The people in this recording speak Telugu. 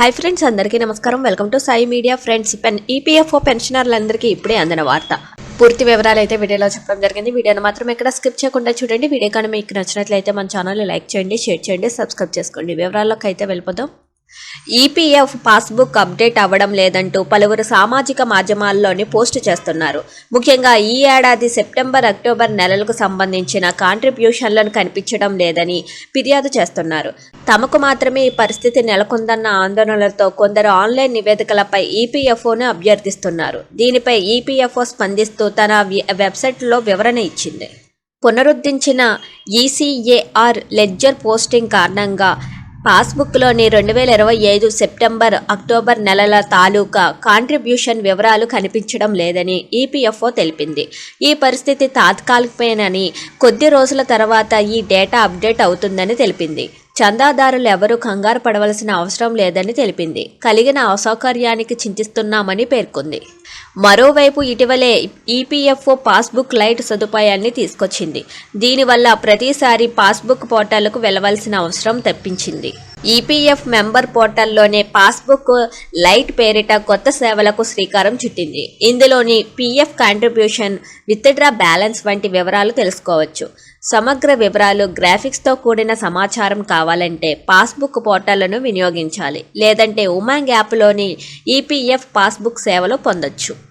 హాయ్ ఫ్రెండ్స్ అందరికీ నమస్కారం. Welcome to Sai media friends pen EPFO పెన్షనర్లందరికీ ఇప్పుడే అందిన వార్త. పూర్తి వివరాలు అయితే వీడియోలో చెప్పడం జరిగింది. వీడియోని మాత్రం ఎక్కడ స్కిప్ చేయకుండా చూడండి. వీడియో కానీ మీకు నచ్చినట్లయితే మన ఛానల్ని లైక్ చేయండి షేర్ చేయండి సబ్స్క్రైబ్ చేసుకోండి. వివరాల్లోకి అయితే వెళ్ళిపోదాం. ఈపీఎఫ్ పాస్బుక్ అప్డేట్ అవ్వడం లేదంటూ పలువురు సామాజిక మాధ్యమాల్లోని పోస్ట్ చేస్తున్నారు. ముఖ్యంగా ఈ ఏడాది సెప్టెంబర్ అక్టోబర్ నెలలకు సంబంధించిన కాంట్రిబ్యూషన్లను కనిపించడం లేదని ఫిర్యాదు చేస్తున్నారు. తమకు మాత్రమే ఈ పరిస్థితి నెలకొందన్న ఆందోళనలతో కొందరు ఆన్లైన్ నివేదికలపై ఈపీఎఫ్ఓను అభ్యర్థిస్తున్నారు. దీనిపై ఈపీఎఫ్ఓ స్పందిస్తూ తన వె- వెబ్సైట్లో వివరణ ఇచ్చింది. పునరుద్ధరించిన ఈసీఏఆర్ లెడ్జర్ పోస్టింగ్ కారణంగా పాస్బుక్లోని రెండు వేల ఇరవై ఐదు సెప్టెంబర్ అక్టోబర్ నెలల తాలూకా కాంట్రిబ్యూషన్ వివరాలు కనిపించడం లేదని ఈపీఎఫ్ఓ తెలిపింది. ఈ పరిస్థితి తాత్కాలికమేనని కొద్ది రోజుల తర్వాత ఈ డేటా అప్డేట్ అవుతుందని తెలిపింది. చందాదారులు ఎవరూ కంగారు పడవలసిన అవసరం లేదని తెలిపింది. కలిగిన అసౌకర్యానికి చింతిస్తున్నామని పేర్కొంది. మరోవైపు ఇటీవలే ఈపీఎఫ్ఓ పాస్బుక్ లైట్ సదుపాయాన్ని తీసుకొచ్చింది. దీనివల్ల ప్రతిసారి పాస్బుక్ పోర్టల్కు వెళ్ళవలసిన అవసరం తప్పించింది. ఈపీఎఫ్ మెంబర్ పోర్టల్లోనే పాస్బుక్ లైట్ పేరిట కొత్త సేవలకు శ్రీకారం చుట్టింది. ఇందులోని పీఎఫ్ కాంట్రిబ్యూషన్ విత్డ్రా బ్యాలెన్స్ వంటి వివరాలు తెలుసుకోవచ్చు. సమగ్ర వివరాలు గ్రాఫిక్స్తో కూడిన సమాచారం కావాలంటే పాస్బుక్ పోర్టల్ను వినియోగించాలి. లేదంటే ఉమాంగ్ యాప్లోని ఈపీఎఫ్ పాస్బుక్ సేవలు పొందొచ్చు.